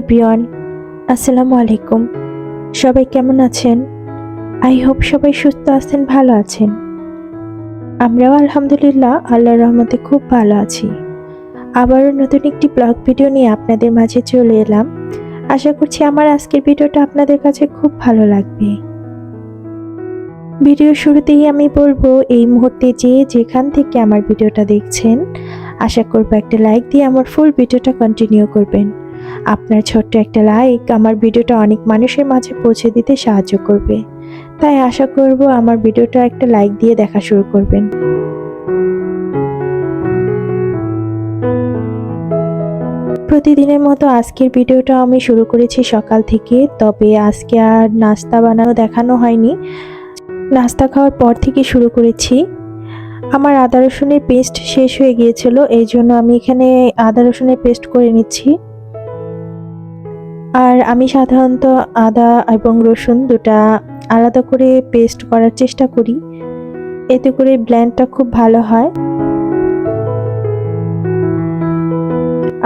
Everyone, আসসালামু আলাইকুম। সবাই কেমন আছেন? আই হোপ সবাই সুস্থ আছেন, ভালো আছেন। আমরাও আলহামদুলিল্লাহ আল্লাহর রহমতে খুব ভালো আছি। আবারও নতুন একটি ব্লগ ভিডিও নিয়ে আপনাদের মাঝে চলে এলাম। আশা করছি আমার আজকের ভিডিওটা আপনাদের কাছে খুব ভালো লাগবে। ভিডিও শুরুতেই আমি বলব, এই মুহূর্তে যে যেখান থেকে আমার ভিডিওটা দেখছেন, আশা করব একটা লাইক দিয়ে আমার ফুল ভিডিওটা কন্টিনিউ করবেন। আপনার ছোট্ট একটা লাইক আমার ভিডিওটা অনেক মানুষের মাঝে পৌঁছে দিতে সাহায্য করবে। তাই আশা করব আমার ভিডিওটা একটা লাইক দিয়ে দেখা শুরু করবেন। প্রতিদিনের মতো আজকের ভিডিওটা আমি শুরু করেছি সকাল থেকে, তবে আজকে আর নাস্তা বানানো দেখানো হয়নি। নাস্তা খাওয়ার পর থেকে শুরু করেছি। আমার আদা রসুনের পেস্ট শেষ হয়ে গিয়েছিল এই জন্য আমি এখানে আদা রসুনের পেস্ট করে নিচ্ছি। আর আমি সাধারণত আদা এবং রসুন দুটা আলাদা করে পেস্ট করার চেষ্টা করি। এতে করে ব্ল্যান্ডটা খুব ভালো হয়।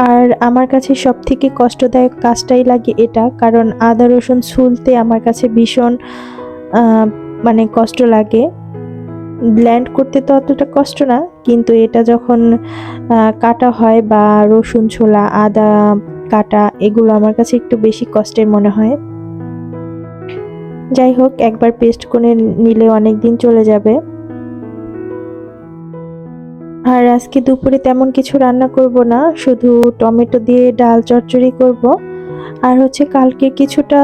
আর আমার কাছে সব থেকে কষ্টদায়ক কাজটাই লাগে এটা, কারণ আদা, রসুন ছুলতে আমার কাছে ভীষণ মানে কষ্ট লাগে। ব্ল্যান্ড করতে তো অতটা কষ্ট না, কিন্তু এটা যখন কাটা হয় বা রসুন ছোলা, আদা কাটা, এগুলো আমার কাছে একটু বেশি কষ্টের মনে হয়। যাই হোক, একবার পেস্ট করে নিলে অনেক দিন চলে যাবে। আর আজকে দুপুরে তেমন কিছু রান্না করব না, শুধু টমেটো দিয়ে ডাল চচ্চড়ি করব। আর হচ্ছে কালকে কিছুটা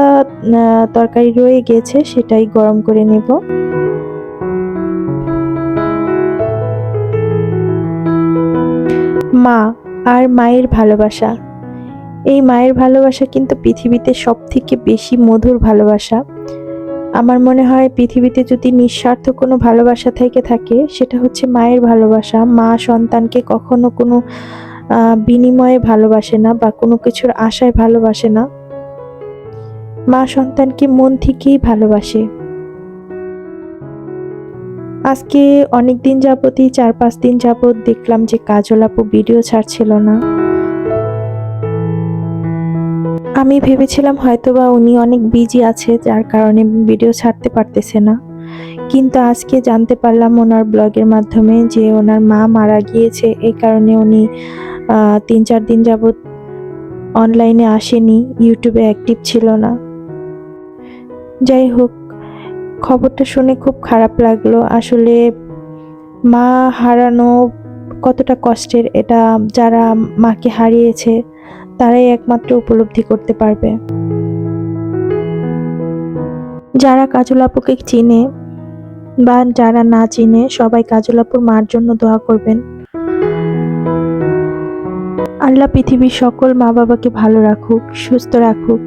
তরকারি রয়ে গেছে, সেটাই গরম করে নেব। মা, আর মায়ের ভালোবাসা। এই মায়ের ভালোবাসা কিন্তু পৃথিবীতে সব থেকে বেশি মধুর ভালোবাসা। আমার মনে হয় পৃথিবীতে যদি নিঃস্বার্থ কোনো ভালোবাসা থেকে থাকে, সেটা হচ্ছে মায়ের ভালোবাসা। মা সন্তানকে কখনো কোনো বিনিময়ে ভালোবাসে না বা কোনো কিছুর আশায় ভালোবাসে না। মা সন্তানকে মন থেকেই ভালোবাসে। আজকে অনেক দিন যাবতই, চার পাঁচ দিন যাবত দেখলাম যে কাজল আপু ভিডিও ছাড়ছিল না। আমি ভেবেছিলাম হয়তোবা উনি অনেক বিজি আছে, যার কারণে ভিডিও ছাড়তে পারতেছে না। কিন্তু আজকে জানতে পারলাম ওনার ব্লগের মাধ্যমে যে ওনার মা মারা গিয়েছে, এই কারণে উনি তিন চার দিন যাবৎ অনলাইনে আসেনি ইউটিউবে অ্যাক্টিভ ছিল না। যাই হোক খবরটা শুনে খুব খারাপ লাগল। আসলে মা হারানো কতটা কষ্টের, এটা যারা মাকে হারিয়েছে তারাই একমাত্র উপলব্ধি করতে পারবে। যারা কাজল আপুকে চিনে বা যারা না চিনে, সবাই কাজল আপুর মার জন্য দোয়া করবেন। আল্লাহ পৃথিবীর সকল মা বাবাকে ভালো রাখুক, সুস্থ রাখুক,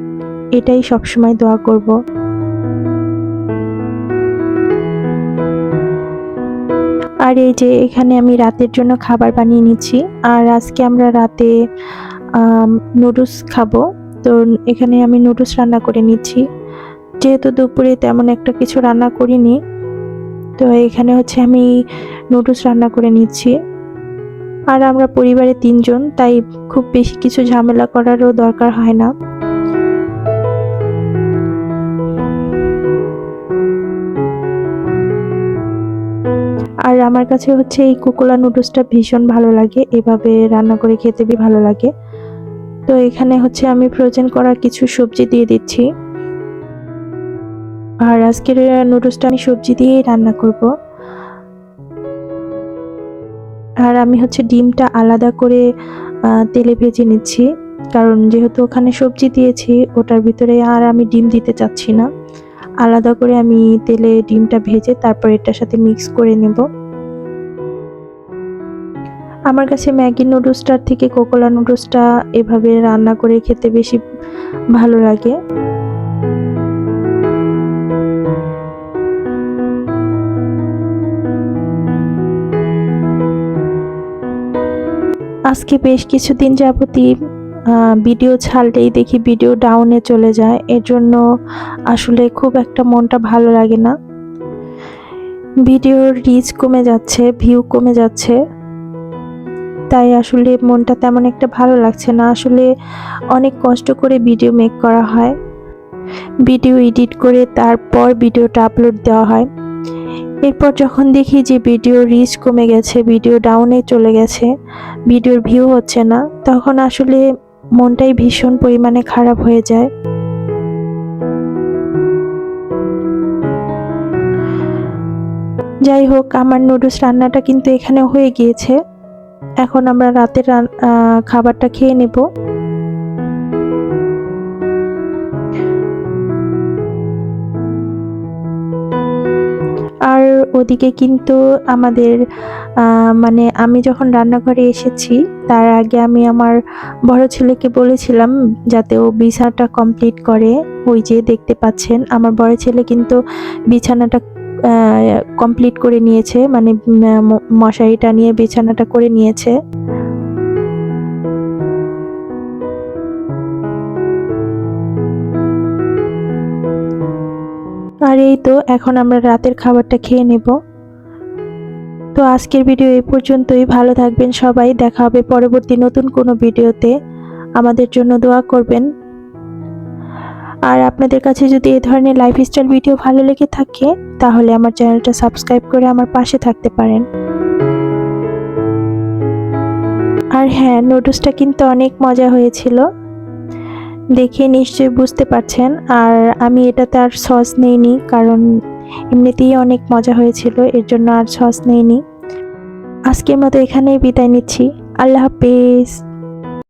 এটাই সবসময় দোয়া করব। আর এই যে, এখানে আমি রাতের জন্য খাবার বানিয়ে নিচ্ছি। আর আজকে আমরা রাতে নুডলস খাব। তো এখানে আমি নুডলস রান্না করে নিচ্ছি। যেহেতু দুপুরে তেমন একটা কিছু রান্না করিনি, তো এখানে হচ্ছে আমি নুডলস রান্না করে নিচ্ছি। আর আমরা পরিবারে তিনজন, তাই খুব বেশি কিছু ঝামেলা করারও দরকার হয় না। আর আমার কাছে হচ্ছে এই কুকুলা নুডলসটা ভীষণ ভালো লাগে। এভাবে রান্না করে খেতে ভালো লাগে। তো এখানে হচ্ছে আমি ফ্রোজেন করা কিছু সবজি দিয়ে দিচ্ছি। আর আজকের নুডলসটা আমি সবজি দিয়েই রান্না করব। আর আমি হচ্ছে ডিমটা আলাদা করে তেলে ভেজে নিচ্ছি। কারণ যেহেতু ওখানে সবজি দিয়েছি, ওটার ভিতরে আর আমি ডিম দিতে চাচ্ছি না। আলাদা করে আমি তেলে ডিমটা ভেজে তারপর এটার সাথে মিক্স করে নেব। আমার কাছে ম্যাগি নুডলসটার থেকে কোকোলা নুডলসটা এভাবে রান্না করে খেতে বেশি ভালো লাগে। আজকে বেশ কিছুদিন যাবতই ভিডিও ছাড়লেই দেখি ভিডিও ডাউনে চলে যায়। এর জন্য আসলে খুব একটা মনটা ভালো লাগে না। ভিডিওর রিচ কমে যাচ্ছে ভিউ কমে যাচ্ছে। তাই আসলে মনটা তেমন একটা ভালো লাগছে না। আসলে অনেক কষ্ট করে ভিডিও মেক করা হয়। ভিডিও এডিট করে তারপর ভিডিওটা আপলোড দেওয়া হয়। এরপর যখন দেখি যে ভিডিও রিচ কমে গেছে, ভিডিও ডাউনে চলে গেছে, ভিডিওর ভিউ হচ্ছে না, তখন আসলে মনটাই ভীষণ পরিমাণে খারাপ হয়ে যায়। যাই হোক, আমার নুডলস রান্নাটা কিন্তু এখানে হয়ে গিয়েছে। এখন আমরা রাতের খাবারটা খেয়ে নেব। আর ওদিকে কিন্তু আমাদের মানে আমি যখন রান্নাঘরে এসেছি, তার আগে আমি আমার বড় ছেলেকে বলেছিলাম যাতে ও বিছানাটা কমপ্লিট করে। ওই যে দেখতে পাচ্ছেন, আমার বড় ছেলে কিন্তু বিছানাটা কমপ্লিট করে নিয়েছে মানে মশারিটা নিয়ে, বিছানাটা করে নিয়েছে। আর এই তো, এখন আমরা রাতের খাবারটা খেয়ে নেব। তো আজকের ভিডিও এই পর্যন্তই। ভালো থাকবেন সবাই। দেখা হবে পরবর্তী নতুন কোনো ভিডিওতে। আমাদের জন্য দোয়া করবেন। আর আপনাদের কাছে যদি এই ধরনের লাইফস্টাইল ভিডিও ভালো লেগে থাকে, তাহলে আমার চ্যানেলটা সাবস্ক্রাইব করে আমার পাশে থাকতে পারেন। আর হ্যাঁ নুডলসটা কিন্তু অনেক মজা হয়েছিল। দেখে নিশ্চয়ই বুঝতে পারছেন। আর আমি এটাতে আর সস নেইনি, কারণ এমনিতেই অনেক মজা হয়েছিল, এর জন্য আর সস নেইনি। আজকের মতো এখানেই বিদায় নিচ্ছি। আল্লাহ হাফেজ।